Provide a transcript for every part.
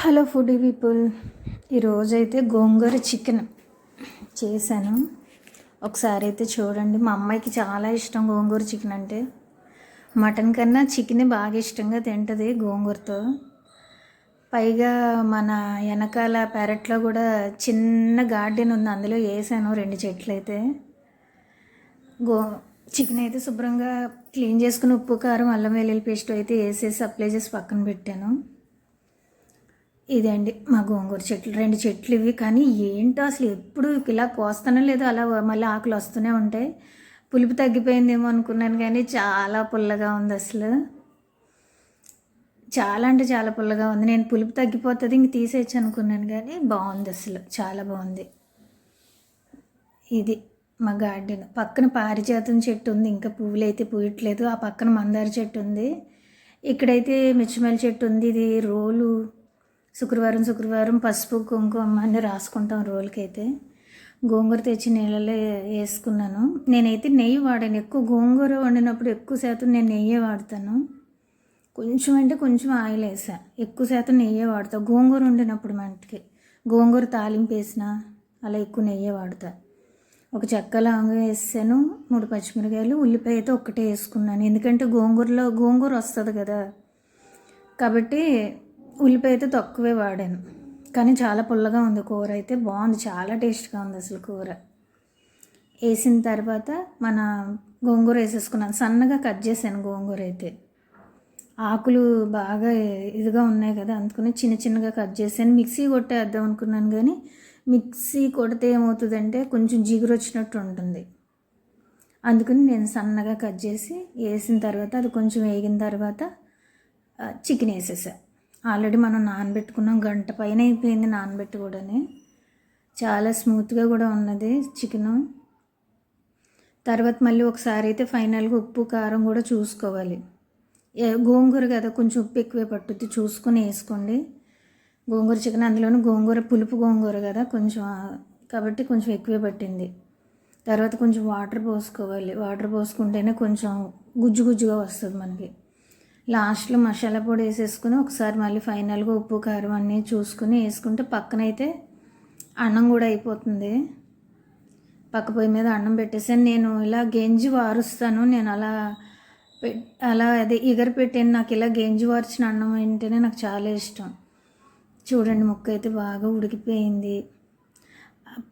Hello food people. ఈరోజైతే గోంగూర chicken చేశాను. ఒకసారి అయితే చూడండి. మా అమ్మాయికి చాలా ఇష్టం గోంగూర చికెన్ అంటే. మటన్ కన్నా చికెన్ బాగా ఇష్టంగా తింటుంది గోంగూరతో. పైగా మన వెనకాల పెరట్లో కూడా చిన్న గార్డెన్ ఉంది. అందులో వేసాను రెండు చెట్లు అయితే. గో చికెన్ అయితే శుభ్రంగా క్లీన్ చేసుకుని ఉప్పు కారం అల్లం వెల్లుల్లి పేస్ట్ అయితే వేసేసి అప్లై చేసి పక్కన పెట్టాను. ఇదండి మా గోంగూర చెట్లు రెండు చెట్లు ఇవి. కానీ ఏంటో అసలు ఎప్పుడు ఇలా కోస్తానో లేదో అలా మళ్ళీ ఆకులు వస్తూనే ఉంటాయి. పులుపు తగ్గిపోయిందేమో అనుకున్నాను కానీ చాలా పుల్లగా ఉంది అసలు. చాలా అంటే చాలా పుల్లగా ఉంది. నేను పులుపు తగ్గిపోతుంది ఇంక తీసేయచ్చు అనుకున్నాను కానీ బాగుంది అసలు. చాలా బాగుంది. ఇది మా గార్డెన్. పక్కన పారిజాతం చెట్టు ఉంది. ఇంకా పువ్వులు అయితే పూయట్లేదు. ఆ పక్కన మందార చెట్టు ఉంది. ఇక్కడైతే మిర్చిమల్లి చెట్టు ఉంది. ఇది రోలు శుక్రవారం శుక్రవారం పసుపు కుంకుమ అన్నీ రాసుకుంటాం రోల్కి గోంగూర తెచ్చి నీళ్ళలో వేసుకున్నాను. నేనైతే నెయ్యి వాడాను. ఎక్కువ గోంగూర వండినప్పుడు ఎక్కువ శాతం నేను నెయ్యే వాడతాను. కొంచెం అంటే కొంచెం ఆయిల్ వేసా. ఎక్కువ శాతం నెయ్యే వాడతా. గోంగూర వండినప్పుడు మనకి గోంగూర తాలింపు వేసిన అలా ఎక్కువ నెయ్యే వాడతా. ఒక చెక్క లవంగం వేసాను మూడు పచ్చిమిరకాయలు ఉల్లిపాయ అయితే ఒక్కటే వేసుకున్నాను. ఎందుకంటే గోంగూరలో గోంగూర వస్తుంది కదా. కాబట్టి ఉల్లిపాయ అయితే తక్కువే వాడాను. కానీ చాలా పుల్లగా ఉంది కూర అయితే బాగుంది చాలా టేస్ట్గా ఉంది అసలు కూర. వేసిన తర్వాత మన గోంగూర వేసేసుకున్నాను. సన్నగా కట్ చేశాను గోంగూర అయితే. ఆకులు బాగా ఇదిగా ఉన్నాయి కదా అందుకని చిన్న చిన్నగా కట్ చేశాను. మిక్సీ కొట్టేద్దాం అనుకున్నాను కానీ మిక్సీ కొడితే ఏమవుతుందంటే కొంచెం జిగురు వచ్చినట్టు ఉంటుంది. అందుకని నేను సన్నగా కట్ చేసి వేసిన తర్వాత అది కొంచెం వేగిన తర్వాత చికెన్ వేసేసాను ఆల్రెడీ మనం నానబెట్టుకున్నాం గంట పైన అయిపోయింది నానబెట్టి కూడాని చాలా స్మూత్గా కూడా ఉన్నది చికెను. తర్వాత మళ్ళీ ఒకసారి అయితే ఫైనల్గా ఉప్పు కారం కూడా చూసుకోవాలి. గోంగూర కదా కొంచెం ఉప్పు ఎక్కువే పట్టుద్ది చూసుకొని వేసుకోండి. గోంగూర చికెన్ అందులోనూ గోంగూర పులుపు గోంగూర కదా కొంచెం కాబట్టి కొంచెం ఎక్కువే పట్టింది. తర్వాత కొంచెం వాటర్ పోసుకోవాలి. వాటర్ పోసుకుంటేనే కొంచెం గుజ్జు గుజ్జుగా వస్తుంది మనకి. లాస్ట్లో మసాలా పొడి వేసేసుకుని ఒకసారి మళ్ళీ ఫైనల్గా ఉప్పు కారం అన్నీ చూసుకుని వేసుకుంటే పక్కనైతే అన్నం కూడా అయిపోతుంది. పక్క పొయ్యి మీద అన్నం పెట్టేసాను. నేను ఇలా గెంజి వారుస్తాను. నేను అలా అలా అదే ఎగర పెట్టాను. నాకు ఇలా గెంజి వార్చిన అన్నం ఏంటనే నాకు చాలా ఇష్టం. చూడండి ముక్క అయితే బాగా ఉడికిపోయింది.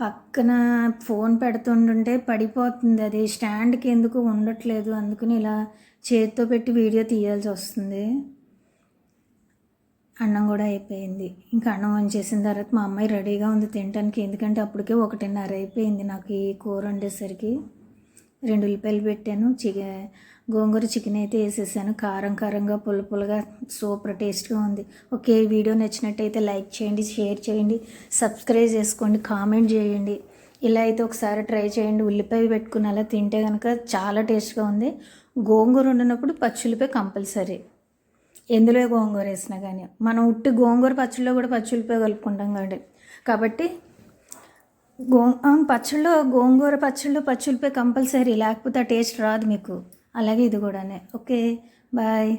పక్కన ఫోన్ పెడుతుంటుంటే పడిపోతుంది. అది స్టాండ్కి ఎందుకు ఉండట్లేదు? అందుకని ఇలా చేతితో పెట్టి వీడియో తీయాల్సి వస్తుంది. అన్నం కూడా అయిపోయింది. ఇంకా అన్నం వంచేసిన తర్వాత మా అమ్మాయి రెడీగా ఉంది తినడానికి ఎందుకంటే అప్పటికే ఒకటిన్నర అయిపోయింది నాకు ఈ కూర వండేసరికి. రెండు ఉల్లిపాయలు పెట్టాను. చికెన్ గోంగూర చికెన్ అయితే వేసేసాను. కారం కారంగా పుల్ల పుల్లగా సూపర్ టేస్ట్గా ఉంది. ఓకే వీడియో నచ్చినట్టయితే లైక్ చేయండి షేర్ చేయండి సబ్స్క్రైబ్ చేసుకోండి కామెంట్ చేయండి. ఇలా అయితే ఒకసారి ట్రై చేయండి. ఉల్లిపాయ పెట్టుకుని అలా తింటే కనుక చాలా టేస్ట్గా ఉంది. గోంగూర వండినప్పుడు పచ్చులపై కంపల్సరీ. ఎందులో గోంగూర వేసినా కానీ మనం ఉట్టి గోంగూర పచ్చళ్ళలో కూడా పచ్చులపై కలుపుకుంటాం కాబట్టి కాబట్టి గో పచ్చళ్ళు గోంగూర పచ్చళ్ళు పచ్చులపై కంపల్సరీ లేకపోతే ఆ టేస్ట్ రాదు మీకు. అలాగే ఇది కూడానే. Okay bye.